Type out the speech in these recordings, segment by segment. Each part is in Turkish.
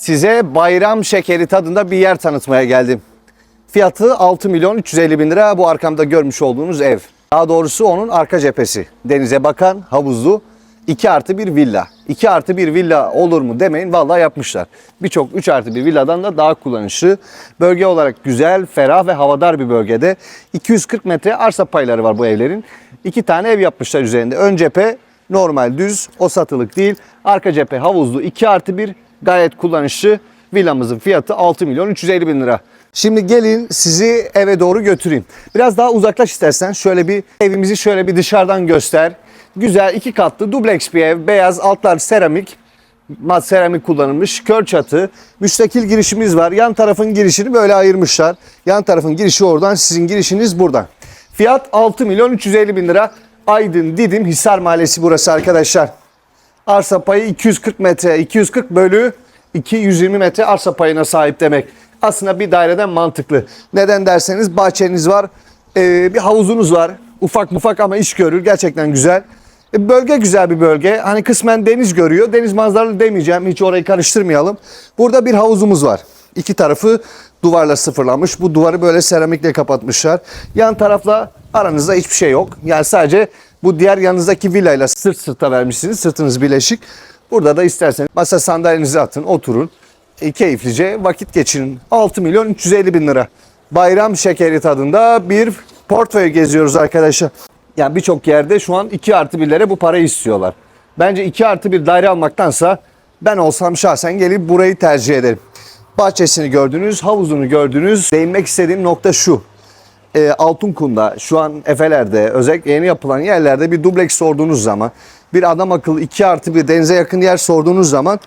Size bayram şekeri tadında bir yer tanıtmaya geldim. Fiyatı 6 milyon 350 bin lira bu arkamda görmüş olduğunuz ev. Daha doğrusu onun arka cephesi. Denize bakan havuzlu 2 artı bir villa. 2 artı bir villa olur mu demeyin vallahi yapmışlar. Birçok 3 artı bir villadan da daha kullanışlı. Bölge olarak güzel, ferah ve havadar bir bölgede. 240 metre arsa payları var bu evlerin. İki tane ev yapmışlar üzerinde. Ön cephe normal düz o satılık değil. Arka cephe havuzlu 2 artı 1 gayet kullanışlı. Villamızın fiyatı 6 milyon 350 bin lira. Şimdi gelin sizi eve doğru götüreyim. Biraz daha uzaklaş istersen şöyle bir evimizi şöyle bir dışarıdan göster. Güzel iki katlı dubleks bir ev. Beyaz altlar seramik. Mat seramik kullanılmış. Kör çatı. Müstakil girişimiz var. Yan tarafın girişini böyle ayırmışlar. Yan tarafın girişi oradan. Sizin girişiniz buradan. Fiyat 6 milyon 350 bin lira. Aydın Didim Hisar Mahallesi burası arkadaşlar. Arsa payı 240 metre. 240 bölü 220 metre arsa payına sahip demek. Aslında bir daireden mantıklı. Neden derseniz bahçeniz var. ee, bir havuzunuz var. Ufak mufak ama iş görür. Gerçekten güzel. E, bölge güzel bir bölge. Hani kısmen deniz görüyor. Deniz manzaralı demeyeceğim. Hiç orayı karıştırmayalım. Burada bir havuzumuz var. İki tarafı duvarla sıfırlanmış. Bu duvarı böyle seramikle kapatmışlar. Yan tarafla aranızda hiçbir şey yok. Yani sadece bu diğer yanınızdaki villayla sırt sırta vermişsiniz. Sırtınız birleşik. Burada da isterseniz masa sandalyenizi atın, oturun. E, keyiflice vakit geçirin. 6 milyon 350 bin lira. Bayram şekeri tadında bir portföy geziyoruz arkadaşlar. Yani birçok yerde şu an 2 artı 1'lere bu parayı istiyorlar. Bence 2 artı 1 daire almaktansa ben olsam şahsen gelip burayı tercih ederim. Bahçesini gördünüz, havuzunu gördünüz. Değinmek istediğim nokta şu. E, Altınkum'da, şu an Efeler'de, özellikle yeni yapılan yerlerde bir dubleks sorduğunuz zaman, bir adam akıllı 2 artı bir denize yakın yer sorduğunuz zaman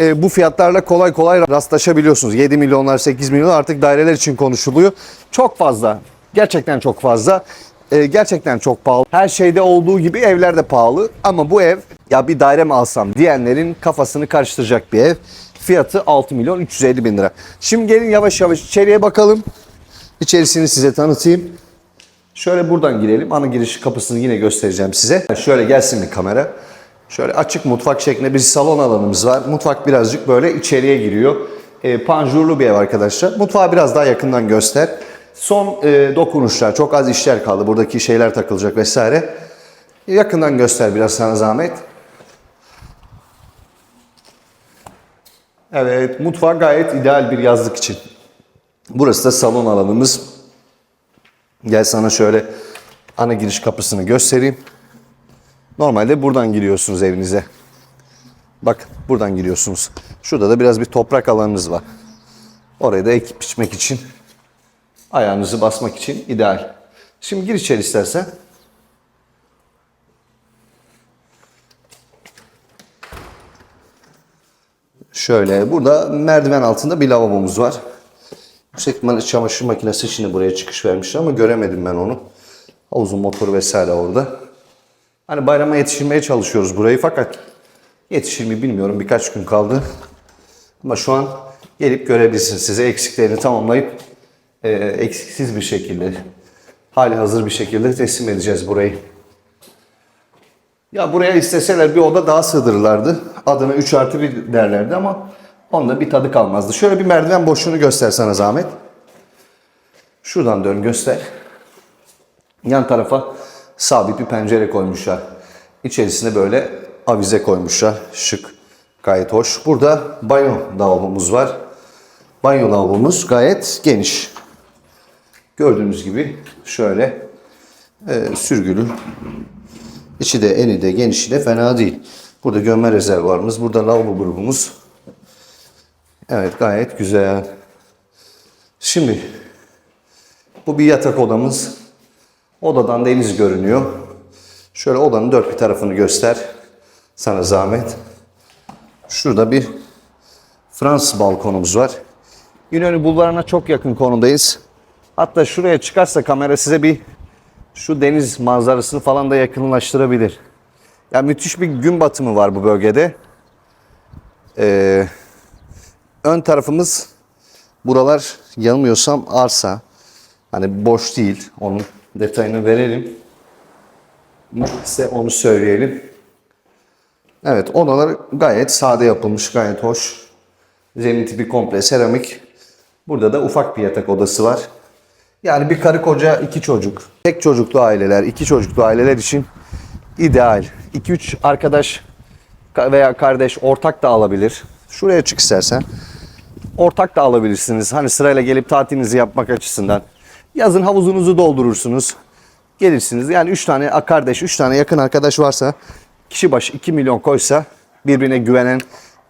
e, bu fiyatlarla kolay kolay rastlaşabiliyorsunuz. 7 milyonlar, 8 milyon artık daireler için konuşuluyor. Çok fazla, gerçekten çok fazla. E, gerçekten çok pahalı. Her şeyde olduğu gibi evler de pahalı. Ama bu ev ya bir daire mi alsam diyenlerin kafasını karıştıracak bir ev. Fiyatı 6 milyon 350 bin lira. Şimdi gelin yavaş yavaş içeriye bakalım. İçerisini size tanıtayım. Şöyle buradan girelim. Ana giriş kapısını yine göstereceğim size. Şöyle gelsin bir kamera. Şöyle açık mutfak şeklinde bir salon alanımız var. Mutfak birazcık böyle içeriye giriyor. E, panjurlu bir ev arkadaşlar. Mutfağı biraz daha yakından göster. Son e, dokunuşlar. Çok az işler kaldı. Buradaki şeyler takılacak vesaire. Yakından göster biraz sana zahmet. Evet, mutfak gayet ideal bir yazlık için. Burası da salon alanımız. Gel sana şöyle ana giriş kapısını göstereyim. Normalde buradan giriyorsunuz evinize. Bak buradan giriyorsunuz. Şurada da biraz bir toprak alanınız var. Oraya da ekip biçmek için, ayağınızı basmak için ideal. Şimdi gir içeri istersen. Şöyle burada merdiven altında bir lavabomuz var. Yüksek ihtimalle çamaşır makinesi şimdi buraya çıkış vermişler ama göremedim ben onu. Havuzun motoru vesaire orada. Hani bayrama yetiştirmeye çalışıyoruz burayı fakat yetişir mi bilmiyorum birkaç gün kaldı. Ama şu an gelip görebilirsiniz size eksiklerini tamamlayıp e, eksiksiz bir şekilde hali hazır bir şekilde teslim edeceğiz burayı. Ya buraya isteseler bir oda daha sığdırırlardı. Adına 3 artı 1 derlerdi ama onda bir tadı kalmazdı. Şöyle bir merdiven boşluğunu göster sana zahmet. Şuradan dön göster. Yan tarafa sabit bir pencere koymuşlar. İçerisine böyle avize koymuşlar. Şık. Gayet hoş. Burada banyo lavabomuz var. Banyo lavabomuz gayet geniş. Gördüğünüz gibi şöyle e, sürgülü. İçi de eni de genişi de fena değil. Burada gömme rezervuarımız. Burada lavabo grubumuz. Evet gayet güzel. Şimdi bu bir yatak odamız. Odadan deniz görünüyor. Şöyle odanın dört bir tarafını göster. Sana zahmet. Şurada bir Fransız balkonumuz var. İnönü Bulvarı'na çok yakın konumdayız. Hatta şuraya çıkarsa kamera size bir şu deniz manzarasını falan da yakınlaştırabilir. Ya müthiş bir gün batımı var bu bölgede. Ee, ön tarafımız buralar yanılmıyorsam arsa. Hani boş değil. Onun detayını verelim. Size onu söyleyelim. Evet odalar gayet sade yapılmış, gayet hoş. Zemin tipi komple seramik. Burada da ufak bir yatak odası var. Yani bir karı koca iki çocuk. Tek çocuklu aileler, iki çocuklu aileler için ideal. 2-3 arkadaş ka- veya kardeş ortak da alabilir. Şuraya çık istersen. Ortak da alabilirsiniz. Hani sırayla gelip tatilinizi yapmak açısından. Yazın havuzunuzu doldurursunuz. Gelirsiniz. Yani 3 tane kardeş, 3 tane yakın arkadaş varsa kişi başı 2 milyon koysa birbirine güvenen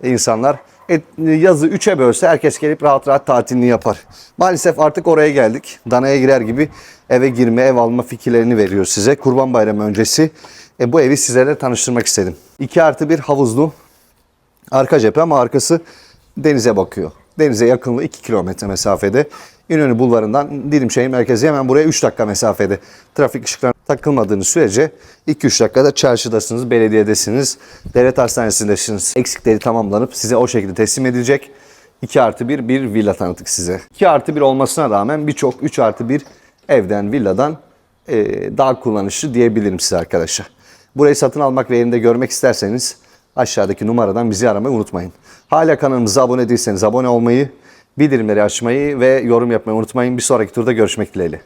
insanlar et, yazı 3'e bölse herkes gelip rahat rahat tatilini yapar. Maalesef artık oraya geldik. Danaya girer gibi eve girme, ev alma fikirlerini veriyor size. Kurban Bayramı öncesi e, bu evi sizlere tanıştırmak istedim. 2 artı bir havuzlu arka cephe ama arkası denize bakıyor. Denize yakınlığı 2 kilometre mesafede. İnönü Bulvarı'ndan Dilimşehir merkezi hemen buraya 3 dakika mesafede. Trafik ışıklarına takılmadığınız sürece 2-3 dakikada çarşıdasınız, belediyedesiniz, devlet hastanesindesiniz. Eksikleri tamamlanıp size o şekilde teslim edilecek. 2 artı 1 bir villa tanıttık size. 2 artı 1 olmasına rağmen birçok 3 artı 1 evden, villadan daha kullanışlı diyebilirim size arkadaşlar. Burayı satın almak ve yerinde görmek isterseniz aşağıdaki numaradan bizi aramayı unutmayın. Hala kanalımıza abone değilseniz abone olmayı, bildirimleri açmayı ve yorum yapmayı unutmayın. Bir sonraki turda görüşmek dileğiyle.